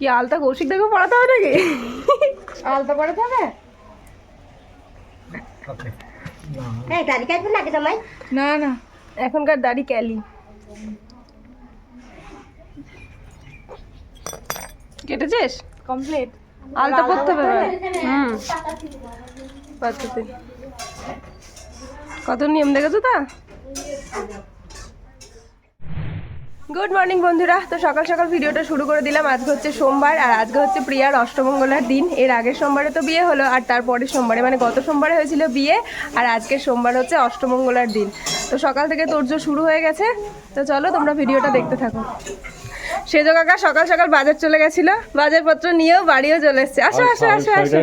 কি আলতা কৌশিক দেখে পড়াতে হবে নাকি? আলতা পড়াতে হবে? হ্যাঁ দাড়ি কাটবে না না এখনকার দাড়ি ক্যালি। কেটেছিস? কমপ্লিট। আলতা পড়তে হবে। হুম। কত নিয়ম দেখেছ তা? গুড মর্নিং বন্ধুরা। তো সকাল সকাল ভিডিওটা শুরু করে দিলাম। আজকে হচ্ছে সোমবার আর আজকে হচ্ছে প্রিয়ার অষ্টমঙ্গলার দিন। এর আগের সোমবারে তো বিয়ে হলো আর তারপরের সোমবারে মানে গত সোমবারে হয়েছিল বিয়ে আর আজকের সোমবার হচ্ছে অষ্টমঙ্গলার দিন। তো সকাল থেকে তোরজো শুরু হয়ে গেছে। তো চলো তোমরা ভিডিওটা দেখতে থাকো। সেজো কাকা সকাল সকাল বাজার চলে গেছিল। বাজারপত্র নিয়েও বাড়িও চলে এসছে। আসো আসো আসো আসো।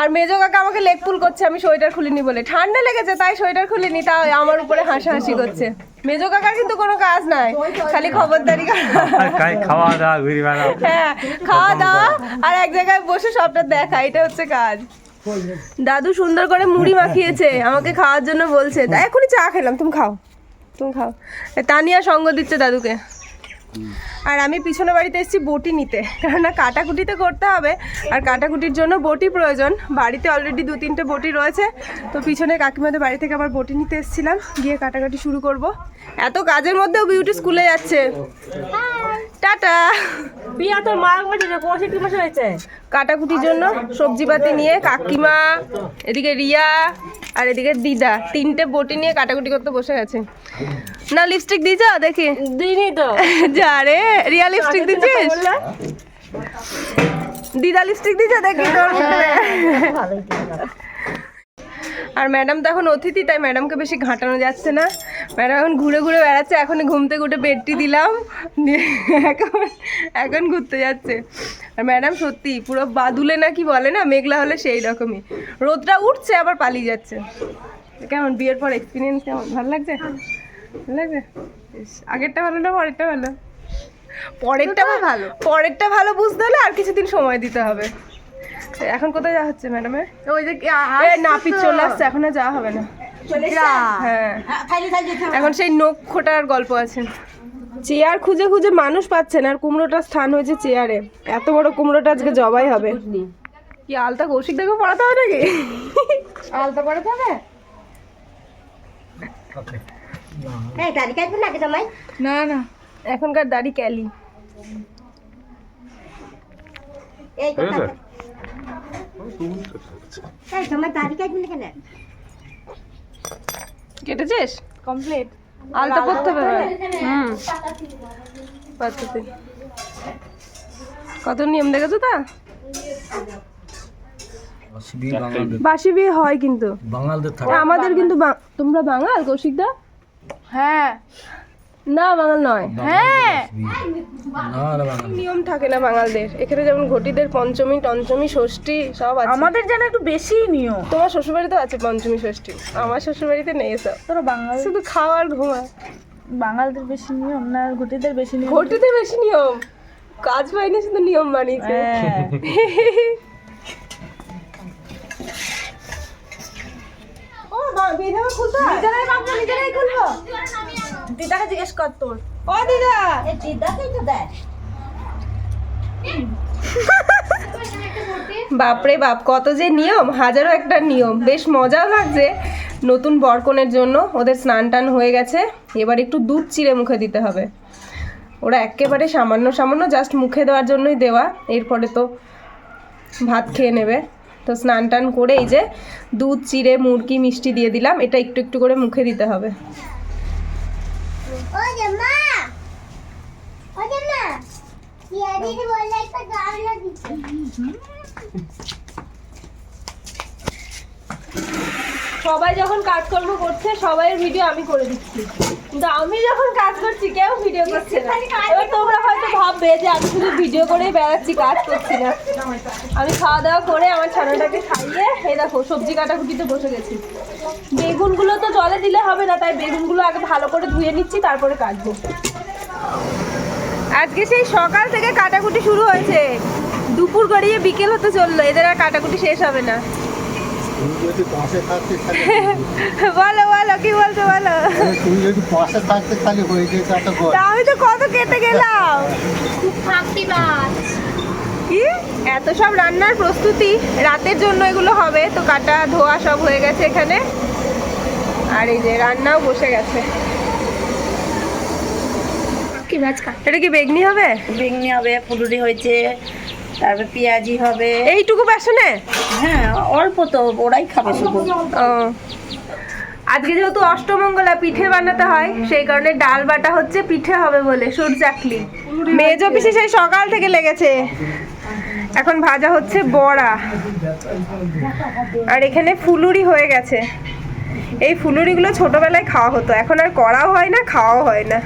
আর মেজো কাকা আমাকে লেগ পুল করছে আমি সোয়েটার খুলিনি বলে। ঠান্ডা লেগেছে তাই সোয়েটার খুলিনি তাও আমার উপরে হাসাহাসি করছে। মেজো কাকার কিন্তু কোনো কাজ নাই খালি খবরদারি খাওয়া দাওয়া ঘুরি বেড়াও? হ্যাঁ খাওয়া দাওয়া আর এক জায়গায় বসে সবটা দেখা এটা হচ্ছে কাজ। দাদু সুন্দর করে মুড়ি মাখিয়েছে আমাকে খাওয়ার জন্য বলছে। তাই এখনই চা খেলাম তুমি খাও তুমি খাও। তানিয়া সঙ্গ দিচ্ছে দাদুকে। আর আমি পিছনে বাড়িতে এসেছি বটি নিতে। কেননা কাটাকুটিতে করতে হবে আর কাটাকুটির জন্য বটি প্রয়োজন। বাড়িতে অলরেডি দু তিনটে বটি রয়েছে তো পিছনে কাকিমাদের বাড়ি থেকে আবার বটি নিতে এসেছিলাম। গিয়ে কাটাকাটি শুরু করব। এত কাজের মধ্যেও বিউটি স্কুলে যাচ্ছে। টাটা! বিয়া তোর মা মাসে হয়েছে? কাটাকুটির জন্য সবজিপাতি নিয়ে কাকিমা এদিকে রিয়া আর এদিকে দিদা তিনটে বটি নিয়ে কাটাকুটি করতে বসে গেছে। না লিপস্টিক দিয়েছ দেখি। দিনই তো। যা রে রিয়া লিপস্টিক দিচ্ছিস? দিদা লিপস্টিক দিয়েছ দেখি তোর মুখে। আর ম্যাডাম তো এখন অতিথি তাই ম্যাডামকে বেশি ঘাঁটানো যাচ্ছে না। ম্যাডাম এখন ঘুরে ঘুরে বেড়াচ্ছে এখন ঘুম থেকে উঠে বেডটি দিলাম এখন এখন ঘুরতে যাচ্ছে। আর ম্যাডাম সত্যি পুরো বাদুলে না কি বলে না মেঘলা হলে সেই রকমই। রোদটা উঠছে আবার পালিয়ে যাচ্ছে। কেমন বিয়ের পর এক্সপিরিয়েন্স কেমন? ভালো লাগছে? ভালো লাগছে? আগেরটা ভালো না পরেরটা ভালো? পরেরটা ভালো। পরেরটা ভালো বুঝতে হলে আর কিছুদিন সময় দিতে হবে। এখন কোথায় যাওয়া হচ্ছে ম্যাডামের ওই যে নাপিত চলে আসছে এখন আর যাওয়া হবে না। হ্যাঁ। এখন সেই নখ খোটার গল্প আছে। চেয়ার খুঁজে খুঁজে মানুষ পাচ্ছে না আর কুমড়োটার স্থান হয়েছে চেয়ারে। এত বড় কুমড়োটা আজকে জবাই হবে। কি আলতা কৌশিক দেখে পড়াতে হবে নাকি? আলতা পড়াতে হবে? হ্যাঁ না না এখনকার দাড়ি ক্যালি। কেটেছিস? কমপ্লিট। আলতা পড়তে হবে। হুম। পাতাতে কত নিয়ম দেখেছ তা? বাসি বিয়ে হয় কিন্তু। বাঙালদের আমাদের কিন্তু বা- তোমরা বাঙাল কৌশিকদা? হ্যাঁ। না বাঙাল নয়। হ্যাঁ। নিয়ম থাকে না বাঙালদের। এখানে যেমন ঘটিদের পঞ্চমী টঞ্চমী ষষ্ঠী সব আছে। আমাদের যেন একটু বেশি নিয়ম। তোমার শ্বশুরবাড়িতেও আছে পঞ্চমী ষষ্ঠী? আমার শ্বশুরবাড়িতে নেই এসব। তোরা বাঙাল? শুধু খাওয়া আর ঘুমা বাঙালদের বেশি নিয়ম না ঘটিদের বেশি নিয়ম? ঘটিতে বেশি নিয়ম। কাজ পাইনি শুধু নিয়ম মানিয়েছে ও বা বিধাবা খুলতে নিজেরাই বাবু নিজেরাই খুলবো। দিদাকে জিজ্ঞেস কর তোর। ও দিদা! দিদাকেই তো দেয় বাপরে বাপ কত যে নিয়ম হাজারো একটা নিয়ম। বেশ মজাও লাগছে নতুন বরকনের জন্য। ওদের স্নান টান হয়ে গেছে। এবার একটু দুধ চিড়ে মুখে দিতে হবে। ওরা একেবারে সামান্য সামান্য জাস্ট মুখে দেওয়ার জন্যই দেওয়া। এরপরে তো ভাত খেয়ে নেবে। তো স্নান টান করে এই যে দুধ চিড়ে মুরগি মিষ্টি দিয়ে দিলাম। এটা একটু একটু করে মুখে দিতে হবে। ও জামা ও জামা ইয়া দিদি বললে একটা গান দিতে সবাই যখন কাজকর্ম করছে, সবাইয়ের ভিডিও আমি করে দিচ্ছি। কিন্তু আমি যখন কাজ করছি, কেউ ভিডিও করছে না। এবার তোমরা হয়তো ভাববে যে আমি শুধু ভিডিও করেই বেড়াচ্ছি, কাজ করছি না। আমি খাওয়া দাওয়া করে আমার ছানাটাকে খাইয়ে, এই দেখো, সবজি কাটাকুটিতে বসে গেছি। বেগুনগুলো তো জলে দিলে হবে না, তাই বেগুনগুলো আগে ভালো করে ধুয়ে নিচ্ছি, তারপরে কাটবো। আজকে সেই সকাল থেকে কাটাকুটি শুরু হয়েছে। দুপুর গড়িয়ে বিকেল হতে চলল, এদের আর কাটাকুটি শেষ হবে না। তুমি যদি পাশে থাকতে বলো বলো কি বলছো বলো? তুমি যদি পাশে থাকতে খালি হয়ে যেত একটা গল্প। আমি তো কত কেটে গেলাম। এত সব রান্নার প্রস্তুতি? রাতের জন্য এগুলো হবে তো কাটা ধোয়া সব হয়ে গেছে এখানে। আর এই যে রান্নাও বসে গেছে। কি এটা কি বেগনি হবে? বেগনি হবে ফুলুরি হয়েছে তারপর পেঁয়াজি হবে। এইটুকু বেসনে? হ্যাঁ অল্প তো ওরাই খাবে শুধু। ও। আজকে যেহেতু অষ্টমঙ্গলা পিঠে বানাতে হয় সেই কারণে ডাল বাটা হচ্ছে পিঠে হবে বলে সুর চাকলি মেজ অফিসে সেই সকাল থেকে লেগেছে। এখন ভাজা হচ্ছে বড়া। আর এখানে ফুলুরি হয়ে গেছে। এই ফুলুরিগুলো ছোটবেলায় খাওয়া হতো এখন আর করাও হয় না খাওয়াও হয় না।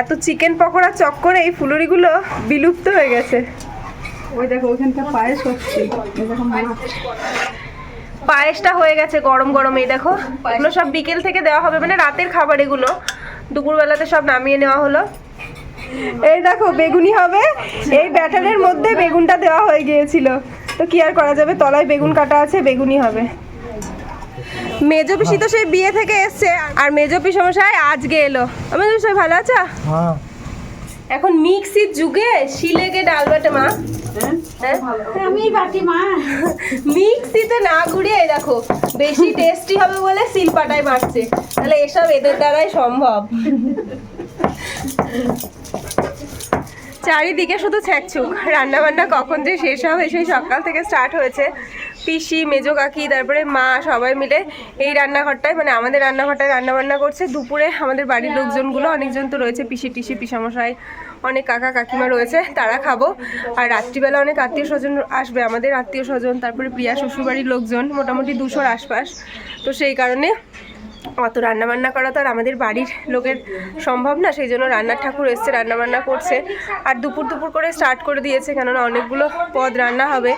এত চিকেন পকোড়া চক্করে এই ফুলুরিগুলো বিলুপ্ত হয়ে গেছে। ওই দেখো ওইখানকার পায়েস হচ্ছে। পায়েসটা হয়ে গেছে গরম গরম এই দেখো। এগুলো সব বিকেল থেকে দেওয়া হবে মানে রাতের খাবার এগুলো। দুপুরবেলাতে সব নামিয়ে নেওয়া হলো। এই দেখো বেগুনি হবে। এই ব্যাটারের মধ্যে বেগুনটা দেওয়া হয়ে গিয়েছিল। তো কি আর করা যাবে? তলায় বেগুন কাটা আছে বেগুনি হবে। মেজো পিসি তো সেই বিয়ে থেকে এসছে আর মেজো পিসমশাই আজকে এলো। মেজো পিসাই ভালো আছো? হ্যাঁ। এখন মিক্সির যুগে শিলেগে ডাল বাটে মা। হ্যাঁ? আমি বাটি মা। মিক্সিতে না ঘুরিয়ে দেখো বেশি টেস্টি হবে বলে শিলপাটায় মারছে। তাহলে এসব এদের দ্বারাই সম্ভব। চারিদিকে শুধু ছ্যাকছুক। রান্না বান্না কখন যে শেষ হবে সেই সকাল থেকে স্টার্ট হয়েছে। পিসি, মেজো কাকি, তারপরে মা, সবাই মিলে এই রান্নাঘরটায় মানে আমাদের রান্নাঘরটায় রান্নাবান্না করছে। দুপুরে আমাদের বাড়ির লোকজনগুলো, অনেকজন তো রয়েছে, পিসি, টিসি, পিসামশাই, অনেক কাকা, কাকিমা রয়েছে, তারা খাব। আর রাত্রিবেলা অনেক আত্মীয় স্বজন আসবে, আমাদের আত্মীয় স্বজন, তারপরে প্রিয়া শ্বশুরবাড়ির লোকজন, মোটামুটি দুশোর আশপাশ। তো সেই কারণে অত রান্নাবান্না করা তো আর আমাদের বাড়ির লোকের সম্ভব না, সেই জন্য রান্নার ঠাকুর এসছে, রান্নাবান্না করছে। আর দুপুর দুপুর করে স্টার্ট করে দিয়েছে, কেননা অনেকগুলো পদ রান্না হবে।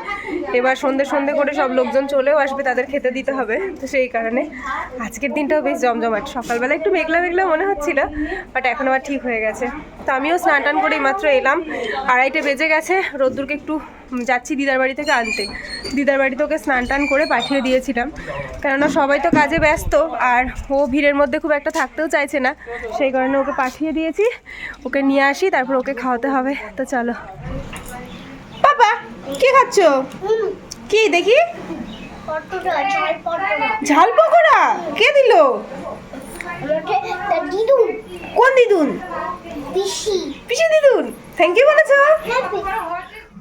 এবার সন্ধে সন্ধে করে সব লোকজন চলেও আসবে, তাদের খেতে দিতে হবে, তো সেই কারণে আজকের দিনটাও বেশ জমজমাট। সকালবেলা একটু মেঘলা মেঘলা মনে হচ্ছিল বাট এখন আবার ঠিক হয়ে গেছে। তো আমিও স্নান টান করে মাত্র এলাম। আড়াইটে বেজে গেছে, রোদ্দুরকে একটু যাচ্ছি দিদার বাড়ি থেকে আনতে। দিদার বাড়িতে ওকে স্নান টান করে পাঠিয়ে দিয়েছিলাম। কেননা সবাই তো কাজে ব্যস্ত আর ও ভিড়ের মধ্যে খুব একটা থাকতেও চাইছে না। সেই কারণে ওকে পাঠিয়ে দিয়েছি। ওকে নিয়ে আসি তারপর ওকে খাওয়াতে হবে। তো চলো। পাপা কি খাচ্ছ? কি দেখি? ঝাল পকোড়া। কে দিল? কোন দিদুন? পিসি। পিসি দিদুন। থ্যাংক ইউ বলেছ।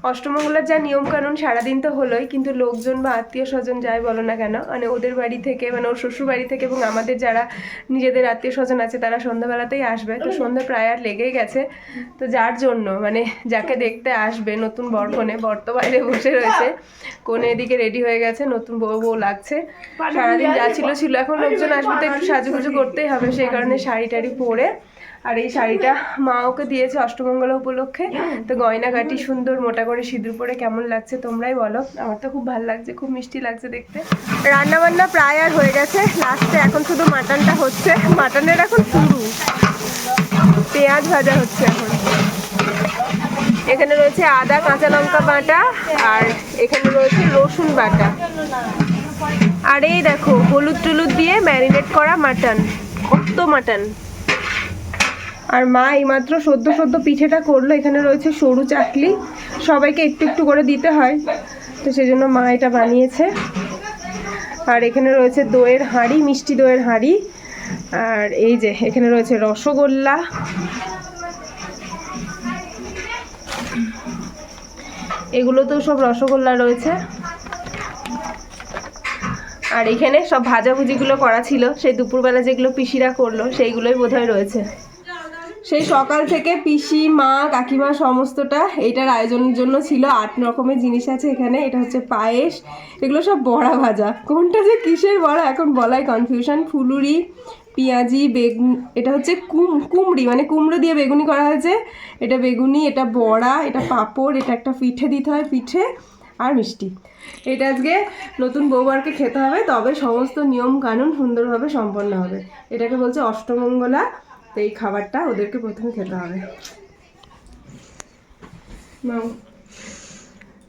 অষ্টমঙ্গলার যা নিয়ম কানুন সারাদিন তো হলোই কিন্তু লোকজন বা আত্মীয় স্বজন যাই বলো না কেন মানে ওদের বাড়ি থেকে মানে ওর শ্বশুর বাড়ি থেকে এবং আমাদের যারা নিজেদের আত্মীয় স্বজন আছে তারা সন্ধ্যাবেলাতেই আসবে। তো সন্ধ্যা প্রায় আর লেগেই গেছে। তো যার জন্য মানে যাকে দেখতে আসবে নতুন বর কনে বর তো বাইরে বসে রয়েছে। কোনে এদিকে রেডি হয়ে গেছে নতুন বউ বউ লাগছে। সারাদিন যা ছিল ছিল এখন লোকজন আসবে তো একটু সাজুগুজু করতেই হবে সেই কারণে শাড়ি টাড়ি পরে আর এই শাড়িটা মা ওকে দিয়েছে অষ্টমঙ্গলা উপলক্ষে। তো গয়নাগাটি সুন্দর মোটা করে সিঁদুর পরে কেমন লাগছে তোমরাই বলো। আমার তো খুব ভালো লাগছে খুব মিষ্টি লাগছে দেখতে। রান্না বান্না প্রায় আর হয়ে গেছে। লাস্টে এখন শুধু মাটনটা হচ্ছে। মাটনের এখন শুরু। পেঁয়াজ ভাজা হচ্ছে এখন। এখানে রয়েছে আদা কাঁচা লঙ্কা বাটা আর এখানে রয়েছে রসুন বাটা। আর এই দেখো হলুদ টুলুদ দিয়ে ম্যারিনেট করা মাটন। কত মাটন। আর মা এইমাত্র সদ্য সদ্য পিঠেটা করল, এখানে রয়েছে সরু চাকলি সবাইকে একটু একটু করে দিতে হয়। তো সেই জন্য মা এটা বানিয়েছে। আর এখানে রয়েছে দইয়ের হাঁড়ি, মিষ্টি দইয়ের হাঁড়ি। আর এই যে, এখানে রয়েছে রসগোল্লা। এগুলো তো সব রসগোল্লা রয়েছে। আর এখানে সব ভাজাভুজিগুলো করা ছিল। সেই দুপুরবেলা যেগুলো পিসিরা করল, সেইগুলোই বোধহয় রয়েছে। সেই সকাল থেকে পিসি, মা, কাকিমা সমস্তটা এইটার আয়োজনের জন্য ছিল। আট রকমের জিনিস আছে এখানে। এটা হচ্ছে পায়েস, এগুলো সব বড়া ভাজা। কোনটা যে কিসের বড়া, এখন বলাই কনফিউশন ফুলুরি, পেঁয়াজি, বেগুন, এটা হচ্ছে কুম, কুমড়ি মানে কুমড়ো দিয়ে বেগুনি করা হয়েছে। এটা বেগুনি, এটা বড়া, এটা পাঁপড়, এটা একটা পিঠে দিতে হয়, পিঠে আর মিষ্টি। এটা আজকে নতুন বৌবারকে খেতে হবে, তবে সমস্ত নিয়ম কানুন সুন্দরভাবে সম্পন্ন হবে। এটাকে বলছে অষ্টমঙ্গলা। তো এই খাবারটা ওদেরকে প্রথমে খেতে হবে।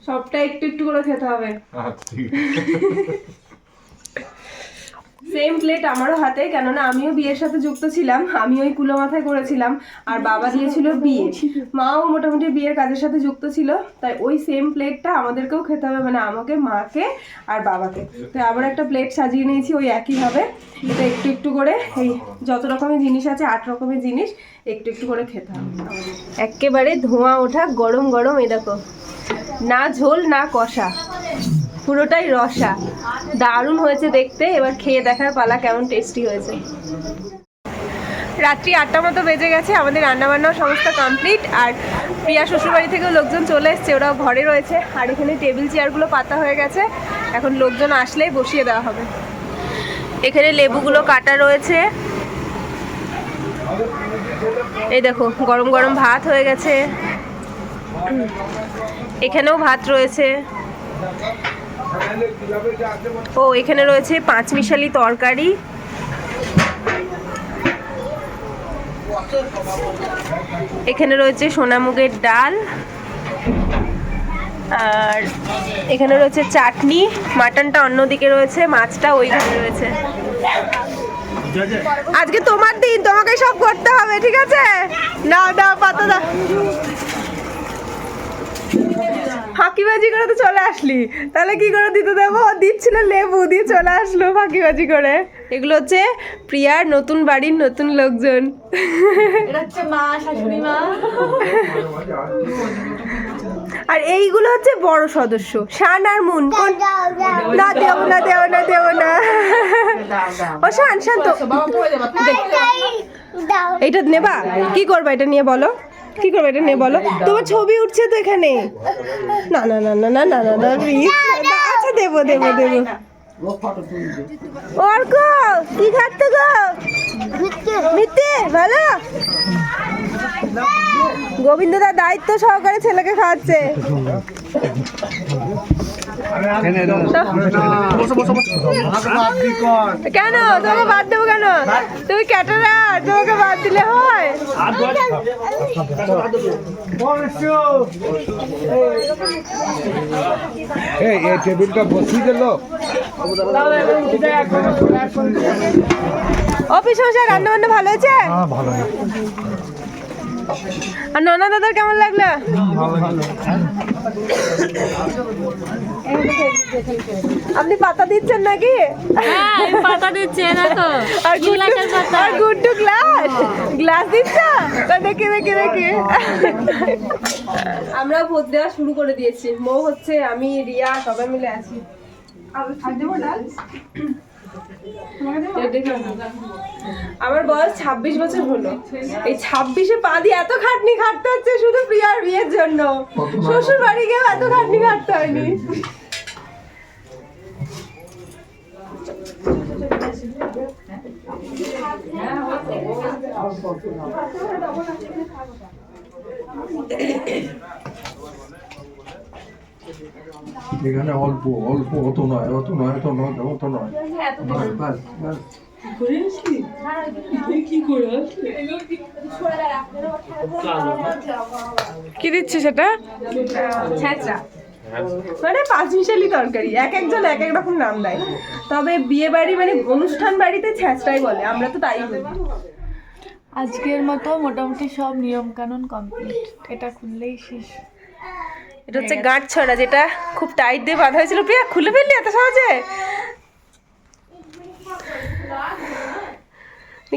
সবটা একটু একটু করে খেতে হবে আচ্ছা। সেম প্লেট আমারও হাতে, কেননা আমিও বিয়ের সাথে যুক্ত ছিলাম, আমি ওই কুলো মাথায় করেছিলাম, আর বাবা দিয়েছিল বিয়ে। মাও মোটামুটি বিয়ের কাজের সাথে যুক্ত ছিল, তাই ওই সেম প্লেটটা আমাদেরকেও খেতে হবে মানে আমাকে, মাকে আর বাবাকে। তো আবার একটা প্লেট সাজিয়ে নিয়েছি, ওই একইভাবে। এটা একটু একটু করে, এই যত রকমের জিনিস আছে, আট রকমের জিনিস, একটু একটু করে খেতে হবে। একেবারে ধোঁয়া ওঠা, গরম গরম, এই দেখো। না ঝোল, না কষা। পুরোটাই রসা। দারুণ হয়েছে দেখতে। এবার খেয়ে দেখার পালা কেমন টেস্টি হয়েছে। রাত্রি আটটা মতো বেজে গেছে, আমাদের রান্নাবান্নাও সমস্ত কমপ্লিট আর প্রিয়া শ্বশুরবাড়ি থেকেও লোকজন চলে এসছে, ওরাও ঘরে রয়েছে। আর এখানে টেবিল চেয়ারগুলো পাতা হয়ে গেছে। এখন লোকজন আসলেই বসিয়ে দেওয়া হবে। এখানে লেবুগুলো কাটা রয়েছে। এই দেখো, গরম গরম ভাত হয়ে গেছে। এখানেও ভাত রয়েছে। ও, এখানে রয়েছে পাঁচ মিশালি তরকারি। এখানে রয়েছে সোনামুগের ডাল। আর এখানে রয়েছে চাটনি। মাটনটা অন্যদিকে রয়েছে, মাছটা ওইখানে রয়েছে। আজকে তোমার দিন, তোমাকে সব করতে হবে, ঠিক আছে? না না পাতা দাও। ফাঁকিবাজি করে তো চলে আসলি। তাহলে কি করে দিতে দেবো? দিচ্ছিল লেবু দিয়ে চলে আসলো ফাঁকিবাজি করে। এগুলো হচ্ছে প্রিয়ার নতুন বাড়ির নতুন লোকজন। মা শাশুড়ি মা। আর এইগুলো হচ্ছে বড় সদস্য। শান আর মুন না দেবো না দেবো না দেবো না। ও শান শান তো দাও এইটা নেবা? কি করবা? এটা নিয়ে বলো। কি করবে এটা নিয়ে বলো তোমার ছবি উঠছে তো এখানে না না না না না না না না আচ্ছা দেবো দেবো দেবো অর্ক কি খাচ্ছ গো মিথ্যে ভালো গোবিন্দদা দায়িত্ব সহকারে ছেলেকে খাওয়াচ্ছে। কেন? তোমাকে বাদ দেবো কেন? তুমি ক্যাটারার তোমাকে বাদ দিলে হয়। এই টেবিলটা বসিয়ে দিল। অফিস রান্না বান্না ভালো হয়েছে? ভালো আর ননা দাদার কেমন লাগল? আপনি পাতা দিচ্ছেন নাকি? হ্যাঁ পাতা দিচ্ছে দেখো। আর আর গুড্ডু গ্লাস গ্লাস দিচ্ছ? তা দেখি দেখি দেখি। আমরা ভোট দেওয়া শুরু করে দিয়েছি। মো হচ্ছে আমি রিয়া সবাই মিলে আছি। আর দেবো ডাল? আমার বয়স ছাব্বিশ বছর হলো। এই ছাব্বিশে পা দিয়ে এত খাটনি খাটতে হচ্ছে শুধু প্রিয়ার বিয়ের জন্য। শ্বশুর বাড়ি গিয়েও এত খাটনি খাটতে হয়নি। এখানে অল্প অল্প অত নয় অত নয় অত নয় অত নয়। ব্যাস। কি দিচ্ছে সেটা মানে পাঁচ মিশালি তরকারি এক একজন এক এক রকম নাম দেয়। তবে বিয়ে বাড়ি মানে অনুষ্ঠান বাড়িতে ছ্যাঁচড়াই বলে আমরা তো তাই বলি। আজকের মতো মোটামুটি সব নিয়ম কানুন কমপ্লিট। এটা খুললেই শেষ। এটা হচ্ছে গাঁট ছড়া যেটা খুব টাইট দিয়ে বাঁধা হয়েছিল। প্রিয়া খুলে ফেললি এত সহজে?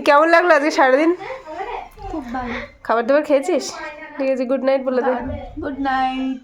কেমন লাগল আজকে সারাদিন? খাবার দাবার খেয়েছিস? ঠিক আছে গুড নাইট বলে দে। Good night